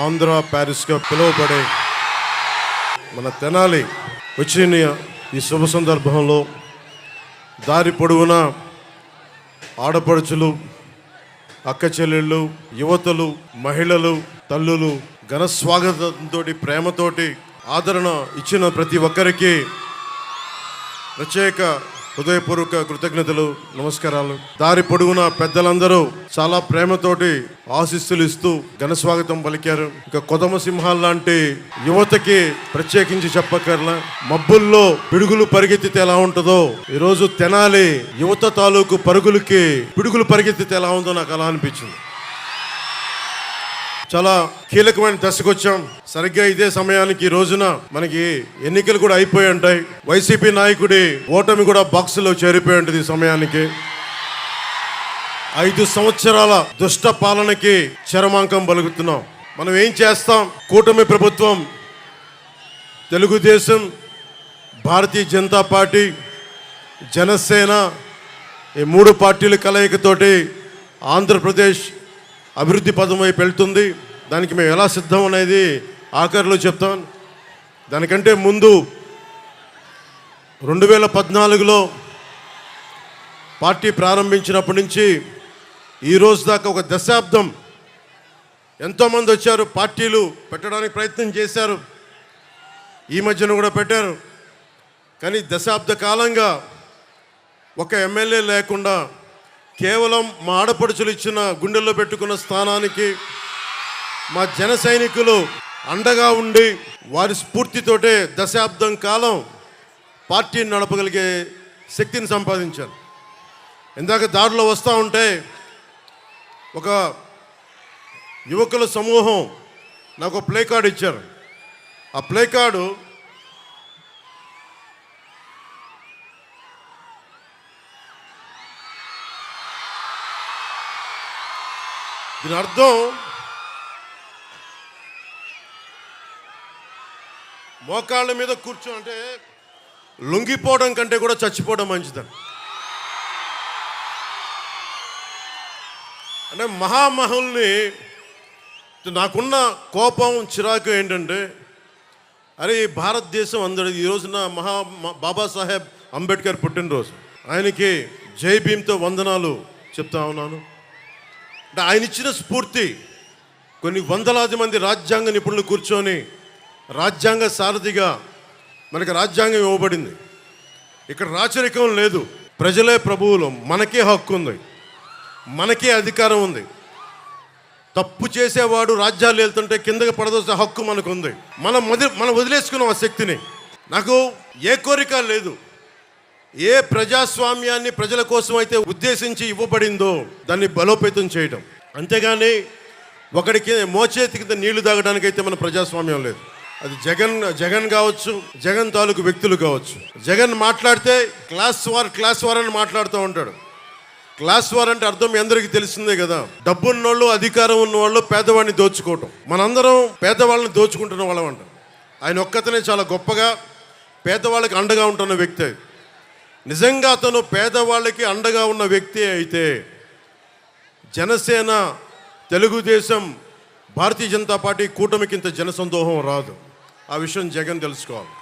ఆంధ్ర ప్యారిస్గా పిలువబడే మన తెనాలి వచ్చిన ఈ శుభ సందర్భంలో దారి పొడవునా ఆడపడుచులు అక్క చెల్లెళ్ళు యువతలు మహిళలు తల్లులు ఘన స్వాగతంతో ప్రేమతోటి ఆదరణ ఇచ్చిన ప్రతి ఒక్కరికి ప్రత్యేక హృదయపూర్వక కృతజ్ఞతలు నమస్కారాలు. దారి పొడుగున పెద్దలందరూ చాలా ప్రేమతోటి ఆశీస్సులు ఇస్తూ ఘనస్వాగతం పలికారు. ఇక కొదమ సింహాలు లాంటి యువతకి ప్రత్యేకించి చెప్పక్కర్లా మబ్బుల్లో పిడుగులు పరిగెత్తితే ఎలా ఉంటుందో ఈరోజు తెనాలి యువత తాలూకు పరుగులకి పిడుగులు పరిగెత్తితే ఎలా ఉందో నాకు అలా అనిపించింది. చాలా కీలకమైన దశకు వచ్చాం సరిగ్గా ఇదే సమయానికి ఈ రోజున మనకి ఎన్నికలు కూడా అయిపోయి ఉంటాయి. వైసీపీ నాయకుడి ఓటమి కూడా బాక్సులో చేరిపోయి ఉంటుంది ఈ సమయానికి. ఐదు సంవత్సరాల దుష్ట పాలనకి చరమాంకం పలుకుతున్నాం. మనం ఏం చేస్తాం? కూటమి ప్రభుత్వం తెలుగుదేశం భారతీయ జనతా పార్టీ జనసేన ఈ మూడు పార్టీల కలయికతోటి ఆంధ్రప్రదేశ్ అభివృద్ధి పదం వైపు వెళ్తుంది. దానికి మేము ఎలా సిద్ధం అనేది ఆఖరిలో చెప్తాం. దానికంటే ముందు రెండు వేల పద్నాలుగులో పార్టీ ప్రారంభించినప్పటి నుంచి ఈ రోజు దాకా ఒక దశాబ్దం ఎంతోమంది వచ్చారు పార్టీలు పెట్టడానికి ప్రయత్నం చేశారు. ఈ మధ్యన కూడా పెట్టారు. కానీ దశాబ్ద కాలంగా ఒక ఎమ్మెల్యే లేకుండా కేవలం మా ఆడపడుచులు ఇచ్చిన గుండెల్లో పెట్టుకున్న స్థానానికి మా జన సైనికులు అండగా ఉండి వారి స్ఫూర్తితోటే దశాబ్దం కాలం పార్టీని నడపగలిగే శక్తిని సంపాదించారు. ఇందాక దారిలో వస్తూ ఉంటే ఒక యువకుల సమూహం నాకు ఒక ప్లే కార్డు ఇచ్చారు. ఆ ప్లే కార్డు దీని అర్థం మోకాళ్ళ మీద కూర్చో అంటే లొంగిపోవడం కంటే కూడా చచ్చిపోవడం మంచిదని. అంటే మహామహుల్ని నాకున్న కోపం చిరాకు ఏంటంటే అరే ఈ భారతదేశం అందరి ఈ రోజున మహా బాబాసాహెబ్ అంబేద్కర్ పుట్టినరోజు. ఆయనకి జై భీమ్తో వందనాలు చెప్తా ఉన్నాను. ఆయన ఇచ్చిన స్ఫూర్తి. కొన్ని వందలాది మంది రాజ్యాంగ నిపుణులు కూర్చొని రాజ్యాంగ సారథిగా మనకి రాజ్యాంగం ఇవ్వబడింది. ఇక్కడ రాచరికం లేదు. ప్రజలే ప్రభువులు. మనకే హక్కు ఉంది. మనకే అధికారం ఉంది. తప్పు చేసేవాడు రాజ్యాలు వెళ్తుంటే కిందకి పడదోసే హక్కు మనకు ఉంది మనం వదిలి మనం వదిలేసుకున్నాం ఆ శక్తిని. నాకు ఏ కోరిక లేదు. ఏ ప్రజాస్వామ్యాన్ని ప్రజల కోసం అయితే ఉద్దేశించి ఇవ్వబడిందో దాన్ని బలోపేతం చేయడం అంతేగాని ఒకడికి మోచేతి కింద నీళ్ళు తాగడానికి అయితే మన ప్రజాస్వామ్యం లేదు. అది జగన్ జగన్ కావచ్చు జగన్ తాలూకు వ్యక్తులు కావచ్చు. జగన్ మాట్లాడితే క్లాస్ వార్ క్లాస్ వార్ అని మాట్లాడుతూ ఉంటాడు. క్లాస్ వార్ అంటే అర్థం మీ అందరికీ తెలిసిందే కదా. డబ్బున్నోళ్ళు అధికారం ఉన్న వాళ్ళు పేదవాడిని దోచుకోవటం. మనందరం పేదవాళ్ళని దోచుకుంటున్న వాళ్ళం అంట. ఆయన ఒక్కతనే చాలా గొప్పగా పేదవాళ్ళకి అండగా ఉంటున్న వ్యక్తి. నిజంగా అతను పేదవాళ్ళకి అండగా ఉన్న వ్యక్తి అయితే జనసేన తెలుగుదేశం భారతీయ జనతా పార్టీ కూటమికి ఇంత జనసందోహం రాదు. ఆ విషయం జగన్ తెలుసుకోవాలి.